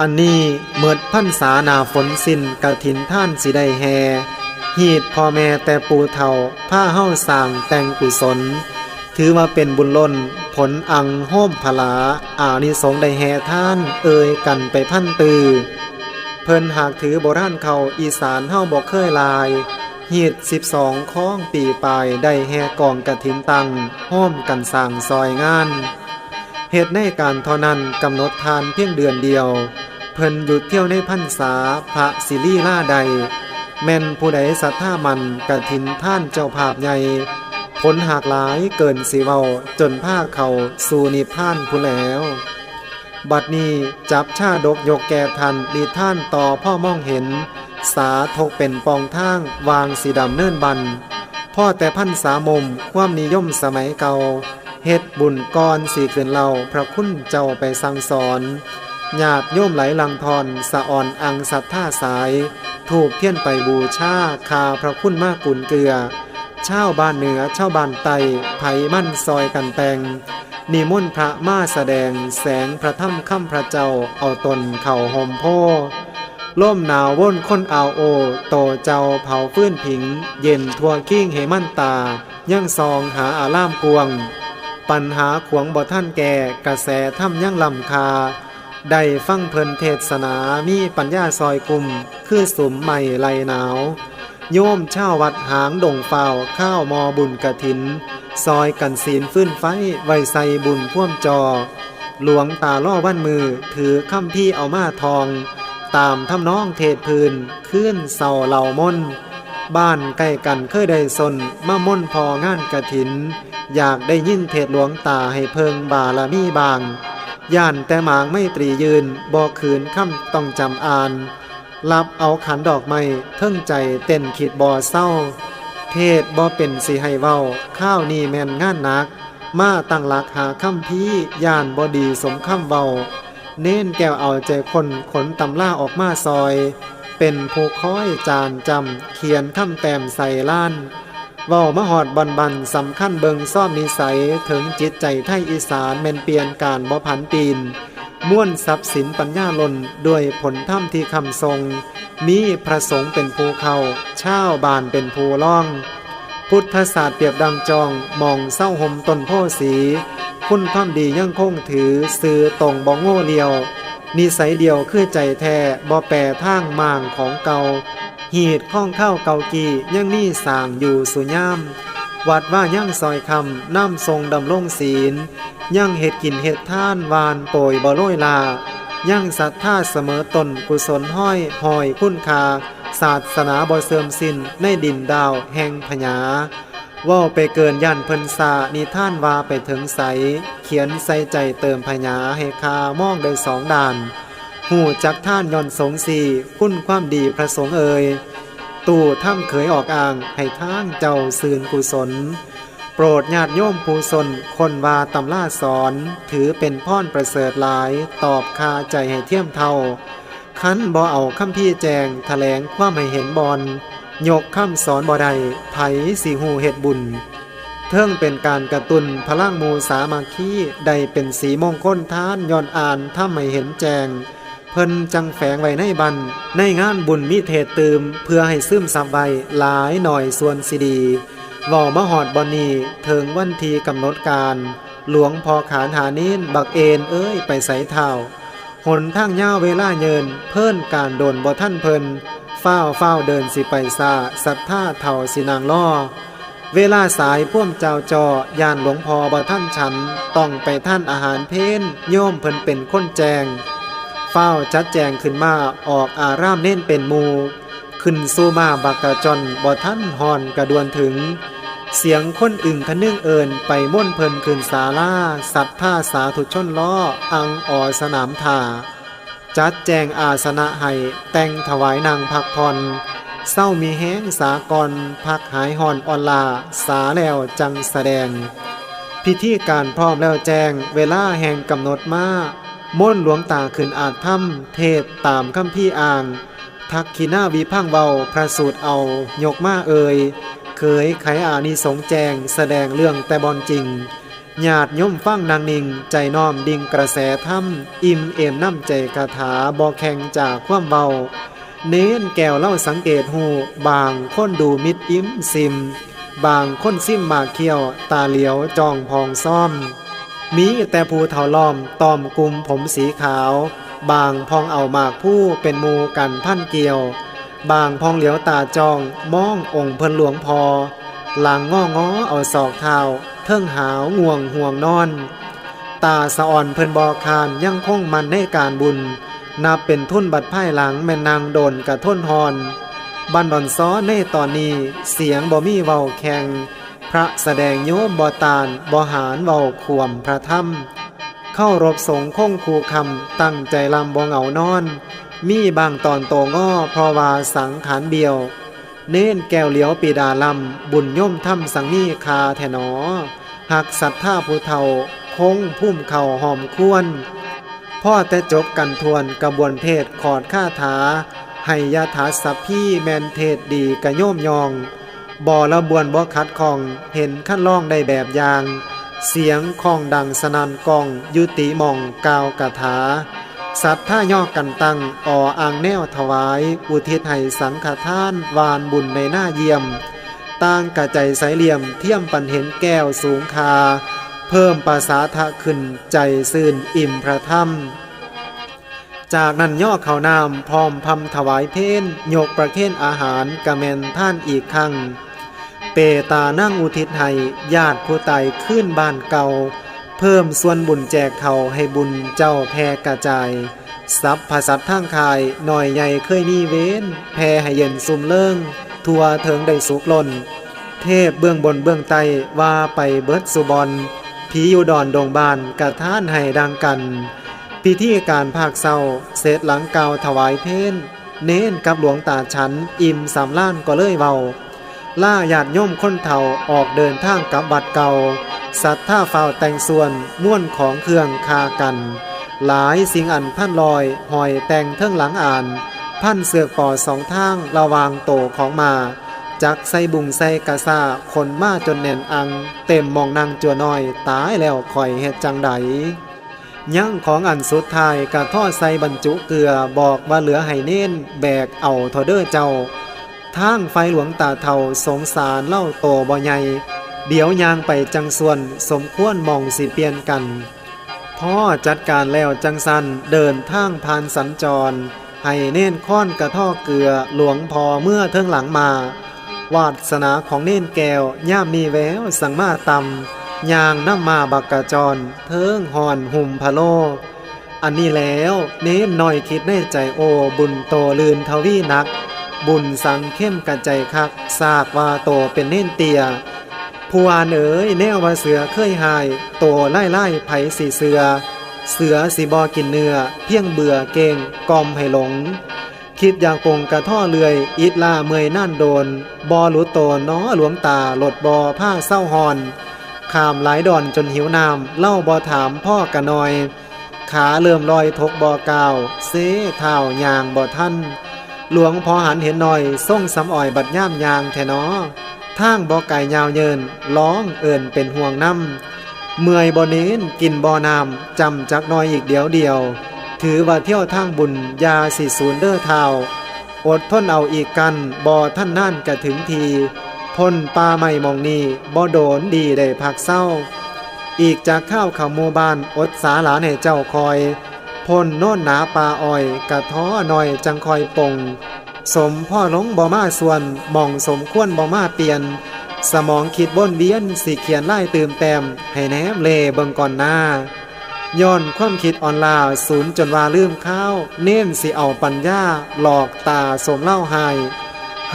อันนี้เมิดพันษานาฝนสิ้นกะถินท่านสิได้แฮหีดพ่อแม่แต่ปูเท่าผ้าเฮ้าสางแต่งกุศล ถือว่าเป็นบุญล้น ผลอังโฮมพลา อานิสงได้แห่ท่าน เอ่ยกันไปพันตือ เพิ่นหากถือโบราณเขาอีสานเฮาบอกเคยลายหีดสิบสองข้องปีปลายได้แห่กองกระถินตังห้อมกันสางซอยงาน เหตุในการเท่านั้นกำหนดทานเพียงเดือนเดียว เพิ่นหยุดเที่ยวในพรรษาพระศิลีล่าใด แม่นผู้ใดศรัทธามันกระถินท่านเจ้าภาพใหญ่ผลหากหลายเกินสีเวาจนผ้าเขาสู่นิพพานผู้แล้ว บัดนี้จับชาดกยกแก่ทันดีท่านต่อพ่อมองเห็น สาทกเป็นปองทางวางสีดำเนิ่นบันพ่อแต่พันสามมความนิยมสมัยเก่า เฮ็ดบุญก่อนสีคืนเล่าพระคุณเจ้าไปสั่งสอนญาติโยมไหลลังทอนสะอ่อนอังสัทธาสาย ถูกเทียนไปบูชาคาพระคุณมากกุนเกลือชาวบ้านเหนือชาบ้านไตไผมั่นซอยกันแปงนิมนต์พระมาแสดงแสงพระถ้ำค่ำพระเจ้าเอาตนเข่าห่มโพล่มหนาวว่นค้นอาโอ โตเจ้าเผาฟื้นผิง เย็นทั่วกิ้งเหมันตา ยั่งซองหาอาล่ามกวง ปัญหาขวงบ่ท่านแก่กระแสถ้ำยั่งลำคา ได้ฟังเพลินเทศนามีปัญญาซอยกลุ่ม คือสุมใหม่ไหลหนาว โยมเช่าวัดหางดงเฝ้าข้าวมอบุญกระถิน ซอยกันศีลฟื้นไฟไวใสบุญพ่วมจอ หลวงตาล่อวันมือถือคำพี่เอามาทอง ตามทำน้องเทศพื้นขึ้นเสาเหล่ามน บ้านใกล้กันเคยได้สนมาม่นพองานกระถิน อยากได้ยินเทศหลวงตาให้เพิงบาลมีบาง ย่านแต่หมางไม่ตรียืนบอกขืนค่ำต้องจำอ่าน รับเอาขันดอกไม้เทิงใจเต้นขีดบอเศร้า เทศบ่เป็นสีให้เว้า ข้าวนี่แมนงานนัก มาตั้งหลักหาค่ำพี่ย่านบอดีสมค่ำเว้าเน้นแก้วเอาใจคนขนตำล่าออกมาซอย เป็นผู้ค้อยจานจำเขียนคำแต้มใส่ล้านเว้ามหอดบันบันสำคัญเบิงซ่อมนิสัยถึงจิตใจไทยอีสานแม่นเปลี่ยนการบ่ผันปีน ม่วนทรัพย์สินปัญญาลนด้วยผลถ้ำที่คำทรง มีพระสงฆ์เป็นภูเขาเช่าบานเป็นภูล่อง พุทธศาสตร์เปรียบดังจองมองเศร้าห่มต้นโพสี คุณความดียังคงถือสื่อตรงบองโง่เลียว นิสัยเดียวคือใจแท้บ่แปรทางมางของเก่าหีดข้องเข้าเกากียังมีสางอยู่สุย่ามวัดว่ายั่งซอยคำน้ำทรงดำรงศีลยั่งเห็ดกินเห็ดท่านวานโปยบ่โรยลายั่งศรัทธาเสมอตนกุศลห้อยหอยคุณคาศาสนาบ่เสื่อมสิ้นในดินดาวแห่งพญา ว่าไปเกินย่านเพิ่นสานิท่านว่าไปถึงใส เขียนใส่ใจเติมพญาให้คามองได้สองด่าน หูจักท่านย่อนสงสีคุณความดีพระสงฆ์เอ่ยตู่ถ้ำเขยออกอ่างให้ทางเจ้าซืนกุศล โปรดญาติโยมผู้สนคนวาตำล่าสอน ถือเป็นพ่อนประเสริฐหลาย ตอบคาใจให้เทียมเท่า คันบ่เอาคำพี่แจงแถลงความให้เห็นบอล ยกคำสอนบ่ใดไผสีหูเหตุบุญ เทิงเป็นการกระตุนพลังมูสามาคีใดเป็นสีมงคลท้านย้อนอ่านถ้าไม่เห็นแจง เพิ่นจังแฝงไว้ในบัน ในงานบุญมิเทศตืม เพื่อให้ซึมซับไว้หลายหน่อยส่วนสีดีว่ามหอดบอนีเถิงวันทีกำหนดการ หลวงพอขานหานินบักเอนเอ้ยไปใส่เท้าหนทางยาเวลาเยิน เพิ่นการโดนบ่ท่านเพิ่น เฝ้าเฝ้าเดินสิไปซาสัทธาเท่าสินางล่อ เวลาสายพ่วมเจ้าจอยานหลวงพอบ่ท่านฉัน ต้องไปท่านอาหารเพนโยมเพิ่นเป็นคนแจง เฝ้าจัดแจงขึ้นมาออกอารามเน้นเป็นมูขึ้นสู้มาบักกะจอนบ่ท่านหอนกระดวนถึง เสียงคนอึ่งทะนึ่งเอินไปม่วนเพลินคืนสาลาสัตท่าสาธุชนล้ออังออสนามท่า จัดแจงอาสนะให้แต่งถวายนางพักผ่อนเศร้ามีแห้งสากรพักหายหอนออนลา สาแล้วจังแสดง พิธีการพร้อมแล้วแจงเวลาแห่งกำหนดมาม่นหลวงตาขึ้นอาจถ้ำเทศตามคำพี่อ่าง ทักขีหน้าวิพังเบาพระสูตรเอา ยกมาเอ่ยเคยไขอานิสงแจงแสดงเรื่องแต่บอลจริง ญาติย่อมฟังนางนิง ใจน้อมดิ่งกระแสธรรมอิ่มเอมน้ำใจคาถาบอแข่งจากความเบา เน้นแก้วเล่าสังเกตหูบางคนดูมิดอิ่มซิม บางคนซิมมาเคี้ยว ตาเหลียวจองพองซ่อม มีแต่ภูเทาล้อมตอมกลุ่มผมสีขาว บางพองเอามากผู้เป็นมูกันพันเกี่ยว บางพองเหลียวตาจองมององค์เพิ่นหลวงพอหลังง้อง้อเอาศอกเท้า เทิงหาวง่วงห่วงนอน ตาสะอ่อนเพิ่นบอคานยังคงมันในการบุญ นับเป็นทุนบัดไพ่หลังแม่นางโดนกระท้นหอน บันดอนซ้อในตอนนี้ เสียงบ่มีเว้าแข่งพระแสดงโยมบอตานบอหารเว้าขวมพระธรรม เข้ารบสงคงคูคำตั้งใจลำบงเหงานอน มีบางตอนโตง้อเพราะว่าสังขารเบียว เน้นแก้วเหลียวปีดาลำ บุญย่อมถ้ำสังมีคาแทนอหักสัทธาผู้เฒ่าคงพุ่มเข่าหอมควรพ่อแต่จบกันทวนกระบวนเทศขอดข้าถาให้ยาถาสัพพี่แมนเทศดีกระโยมยอง บ่อละบวนบ่คัดของเห็นขั้นล่องได้แบบอย่าง เสียงของดังสนันกองยุติมองกาวกะถา สัตว์ท่าย่อกันตังอ่ออ่างแนวถวาย อุทิศให้สังฆทาน วานบุญในหน้าเยี่ยมต่างกระใจสายเหลี่ยม เทียมปันเห็นแก้วสูงคา เพิ่มภาษาทะขึ้นใจซื่นอิ่มพระธรรม จากนั้นย่อเขานามพร้อมพำถวายเพนยกประเคนอาหารกระแมนท่านอีกครั้งเปตานั่งอุทิศให้ญาติผู้ตายขึ้นบ้านเก่า เพิ่มส่วนบุญแจกเขาให้บุญเจ้าแพร่กระจายสัพพสัตทางคายหน่อยใหญ่เคยมีเว้นแพร่ให้เย็นซุมเลิงทัวเถิงได้สุกลนเทพเบื้องบนเบื้องใต้ว่าไปเบิดสุบอลผีอยู่ดอนดงบานกระท่านให้ดังกันพิธีการภาคเศร้าเสร็จหลังเกาถวายเพนเน้นกับหลวงตาฉันอิ่มสามล้านก็เลยเบา ล่าญาติโยมค้นเฒ่าออกเดินทางกับบัดเก่า สัตว์ท่าเฝ้าแต่งส่วนม่วนของเครื่องคากัน หลายสิ่งอันพันลอยหอยแต่งเทิงหลังอ่าน พันเสือกปอสองทางระวางโตของมา จักใส่บุงใส่กะซาคนมาจนแน่นอัง เต็มมองนางจัวน้อยตายแล้วคอยเฮ็ดจังใดยังของอันสุดท้ายกะท่อใส่บรรจุเกลือบอกว่าเหลือให้เน้นแบกเอาทอเดอร์เจ้า ทางไฟหลวงตาเทาสงสารเล่าโตบ่ใหญ่เดี๋ยวยางไปจังส่วนสมควรมองสิเปลี่ยนกันพ่อจัดการแล้วจังสันเดินทางผ่านสัญจร ให้เน้นค้อนกระท่อเกลือหลวงพอเมื่อเทิงหลังมา วาสนาของเน้นแก้วย่ามมีแววสังมาตำยางน้ำมาบักกะจร เทิงหอนหุ่มพะโล อันนี้แล้วเน้นหน่อยคิดในใจโอบุญโตลืนทวีนัก บุญสังเข้มกันใจคักทราบว่าโตเป็นเน่นเตียผู้อ่านเอ๋ยแนวว่าเสือเคยหาย โตไล่ไล่ไผสีเสือ เสือสีบอกินเนื้อ เพียงเบื่อเก่งกอมให้หลง คิดอยากปงกระท่อเลื่อย อิดลาเมยนั่นโดน บอหลุโตน้อหลวงตาหลดบอผ้าเศร้าหอนขามหลายดอนจนหิวน้ำเล่าบอถามพ่อกะนอย ขาเริ่มลอยทกบอกาว เซเท้ายางบ่ท่าน หลวงพอหันเห็นหน่อยส่งสำอ่อยบัดย่ามยางแทนอทางบ่อไก่ยาวเยินร้องเอิ่นเป็นห่วงน้ำเมื่อยบ่เน้นกินบ่อน้ำจำจักหน้อยอีกเดียวเดียว ถือว่าเที่ยวทางบุญยาสิศูนย์เด้อเท้าอดทนเอาอีกกันบ่อท่านนั่นกะถึงทีพ้นป่าไม่มองนีบ่โดนดีได้พักเศร้า อีกจากข้าวเขาหมู่บ้านอดสาหลานให้เจ้าคอย พนโน่นหนาปลาอ้อยกะท้อหน่อยจังคอยปงสมพ่อหลงบ่มาส่วนมองสมควรบ่มาเปลี่ยน สมองคิดบนเบียนสิเขียนไล่ตื่มแต้มให้แนมเลเบิงก่อนหน้าย้อนความคิดออนลาศูนย์จนว่าลืมข้าว เน้นสิเอาปัญญา หลอกตาสมเล่าหาย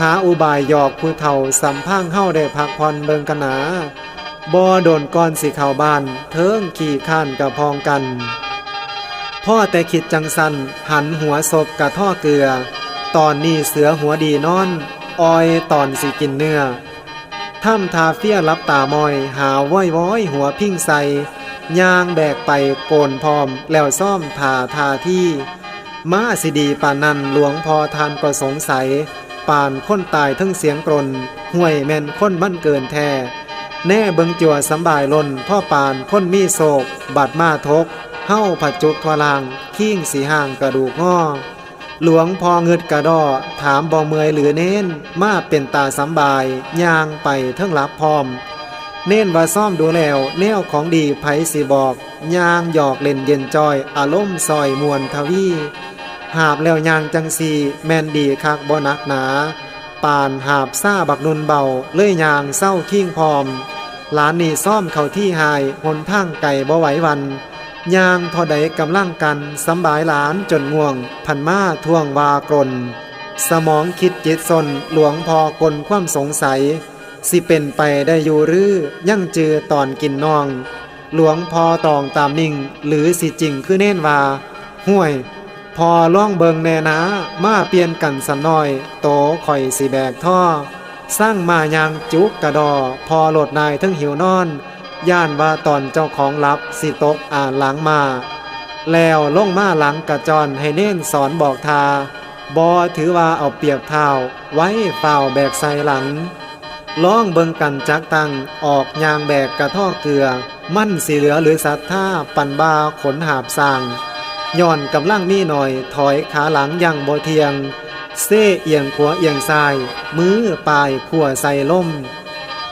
หาอุบายหยอกผู้เฒ่าสัมพังเฮาได้พักผ่อนเบิงกันหนาบ่โดนก้อนสิเข้าบ้าน เทิงขี่ข้านกับพองกัน พ่อแต่คิดจังสันหันหัวศพกะท่อเกลือ ตอนนี้เสือหัวดีนอนออยตอนสิกินเนื้อถ้ำทาเฟียรับตามอย หาว้อยว้อยหัวพิ้งใสยางแบกไปโกนพร้อม แล้วซ่อมทาทาที่มาสิดีปานันหลวงพอทานก็สงสัยปานค้นตายทั้งเสียงกรนห่วยแม่นค้นบ้านเกินแท้แน่เบิงจัวสำบายลนพ่อปานค้นมีโศกบัดมาทก เฮ้าผัดจุกทวลางขิ้งสีห่างกระดูกงอหลวงพอเงิดกระดอถามบ่เมยหรือเน้นมาเป็นตาสำบายยางไปเทิงรับพร้อม เน้นว่าซ่อมดูแล้วแนวของดีไผสิบอกยางหยอกเล่นเย็นจอย อารมณ์ซอยมวนทวีหาบแล้วยางจังสีแมนดีคักบ่นักหนาปานหาบซ่าบักนุนเบาเลื่อยยางเศร้าขิ้งพร้อมหลานนี่ซ่อมเขาที่หายหนทางไก่บ่ไหววัน ยางทอใดกำลังกันสำบายหลานจนง่วง พันมาท่วงวากรนสมองคิดจิตสนหลวงพอกลความสงสัย สิเป็นไปได้อยู่หรือ ยังเจือตอนกินนอง หลวงพอตองตามนิ่ง หรือสิจริงคือเน่นว่าห่วย พอล่องเบิงแน่นะมาเปลี่ยนกันสันน้อย โตข่อยสิแบกท่อ สร้างมายางจุกกระดอ พอโหลดนายทั้งหิวนอน ย่านว่าตอนเจ้าของรับสิตกอ่านหลังมา แล้วล่งมาหลังกระจรให้เน้นสอนบอกทาบอถือว่าเอาเปียบเท้าไว้เฝ้าแบกใส่หลังล้องเบิงกันจักตังออกยางแบกกระท่อเกลือ มั่นสีเหลือหรือสัตท่าปันบาขนหาบสางย่อนกำลังมีหน่อยถอยขาหลังยังบ่เทียง เซ่เอียงขวาเอียงซ้าย มือปลายขั่วใส่ล่ม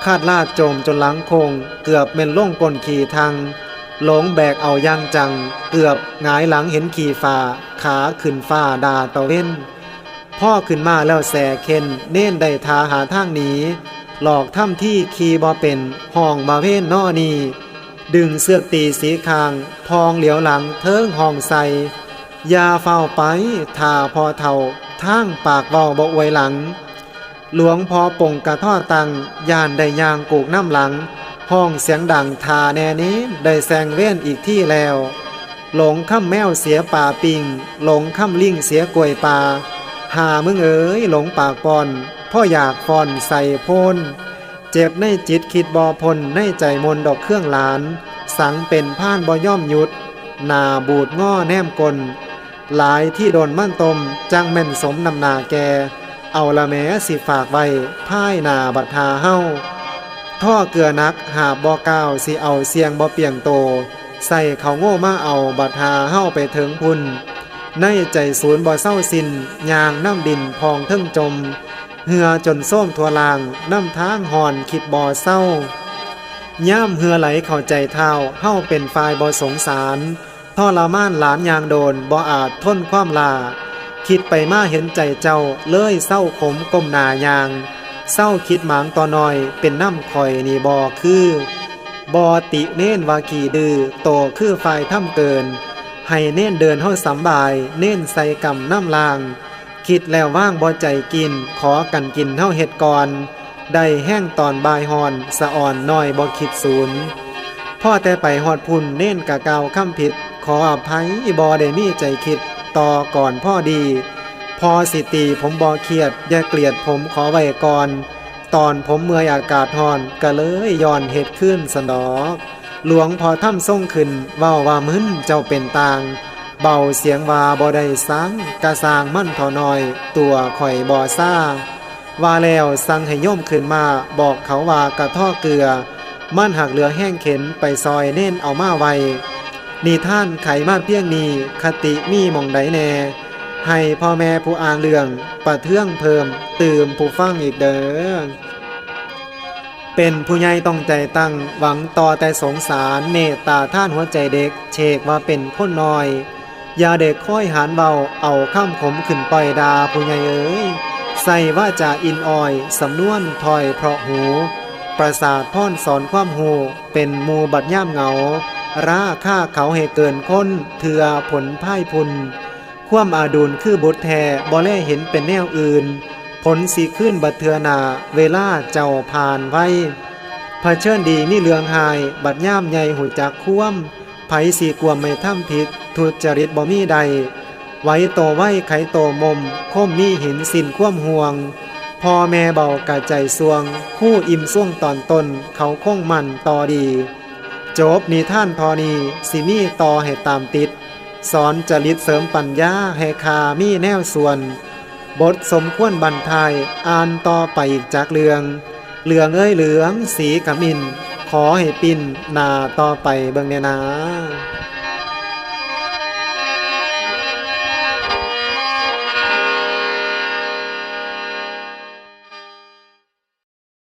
คาดลาดโจมจนหลังโคง เกือบเม็นล่งกลขี่ทางหลงแบกเอาย่างจัง เกือบหงายหลังเห็นขี่ฟ้า ขาขึ้นฟ้าดาตะเว้น พ่อขึ้นมาแล้วแสเข็นเน้นได้ทาหาทางหนีหลอกถ้ำที่คีบอเป็นห้องมาเว้นนอนีดึงเสื้อกตีสีคาง พองเหลียวหลังเทิงห้องใสยาเฝ้าไปทาพอเท่าทางปากเบาบกไวหลัง หลวงพอป่งกระท่อตังยานได้ยางกูกน้ำหลัง ห้องเสียงดังทาแนนี้ได้แซงเว้นอีกที่แล้ว หลงข้ามแมวเสียป่าปิง หลงข้ามลิงเสียกลวยป่า หามึงเอ๋ยหลงปากปอนพ่ออยากฟอนใส่โพนเจ็บในจิตคิดบอพลในใจมนดอกเครื่องหลาน สังเป็นผ่านบอย่อมหยุดนาบูดง้อแนมกล หลายที่โดนมั่นตมจังแม่นสมนำนาแก เอาละแม้สิฝากไว้พ่ายนาบัดทาเฮ้าท่อเกลือนักหาบ่อกาวสิเอาเสียงบ่เปียงโต ใส่เขาโง่มาเอาบัดหาเฮ้าไปถึงพุ่นในใจศูนย์บ่เศร้าสินยางน้ำดินพองเทิงจม เหือจนส้มทัวลางน้ำทางหอนคิดบ่อเศร้าย่ามเหือไหลเข้าใจเท้าเฮ้าเป็นฝ่ายบ่สงสารท่อละม่านหลานยางโดนบ่อาจทนความลา คิดไปมาเห็นใจเจ้าเลยเศร้าขมก้มหนายางเศร้าคิดหมางต่อน้อยเป็นน้ำคอยนี่บอคือบอติเน้นวาขี่ดื้อโตคือฝ่ายถ้ำเกิน ให้เน้นเดินเฮาสำบาย เน้นใส่กำน้ำลาง คิดแล้วว่างบ่ใจกิน ขอกันกินเฮาเห็ดก่อนได้แห้งตอนบายหอนสะอ่อนน้อยบ่คิดศูนย์พ่อแต่ไปหอดพุ่นเน้นกะเกาคำผิด ขออภัยบอได้มีใจคิด ต่อก่อนพ่อดี พอสิตีผมบอเครียด อย่าเกลียดผมขอไว้ก่อน ตอนผมเมื่อยอากาศหอนก็เลยย้อนเหตุขึ้นสนอกหลวงพอถ้ำส่งขึ้นเว้าว่ามึนเจ้าเป็นตาง เบาเสียงว่าบ่ได้สังกะสางมั่นเทอน้อย ตัวข่อยบ่ซ่าว่าแล้วสั่งให้โย่มขึ้นมาบอกเขาว่ากระท่อเกลือ มั่นหักเหลือแห้งเข็นไปซอยเน่นเอามาไว้ นี่ท่านไขมาเพียงนี้คติมีมองใดแน่ ให้พ่อแม่ผู้อ่านเรื่องปะเทืองเพิ่มตื่มผู้ฟังอีกเด้อเป็นผู้ใหญ่ต้องใจตั้งหวังต่อแต่สงสารเมตตาท่านหัวใจเด็ก เชกว่าเป็นคนน้อย อย่าเด็กค่อยหานเบาเอาข้ามขมขึ้นปล่อยดาผู้ใหญ่เอ๋ยใส่ว่าจะอินออยสำนวนถอยเพราะหู ประสาทพ่อนสอนความหูเป็นมูบัดย่ามเหงา ราค่าเขาให้เกินค้นเถือผลพ่ายพุนความอาดูลคือบุตรแทบ่แลเห็นเป็นแนวอื่น ผลสีขึ้นบัดเทือนาเวลาเจ้าผ่านไว้เผชิญดีมีเลืองหาย บัดย่ามใหญ่หูจักคว่ำไผสีกวมไม่ท่ำผิดทุจริตบ่มีใด ไว้โตไว้ไขโตมมคมมีหินสินคว่ำห่วงพ่อแม่เบากะใจสวง คู่อิ่มส่วงตอนตนเขาคงมันต่อดี จบนิท่านพอนีสิมีต่อให้ตามติด สอนจริตเสริมปัญญาให้คามีแนวส่วน บทสมควรบรรทายอ่านต่อไปอีกจากเรือง เหลืองเอ้ยเหลืองสีขมิน ขอให้ปินนาต่อไปเบิ่งเน่นา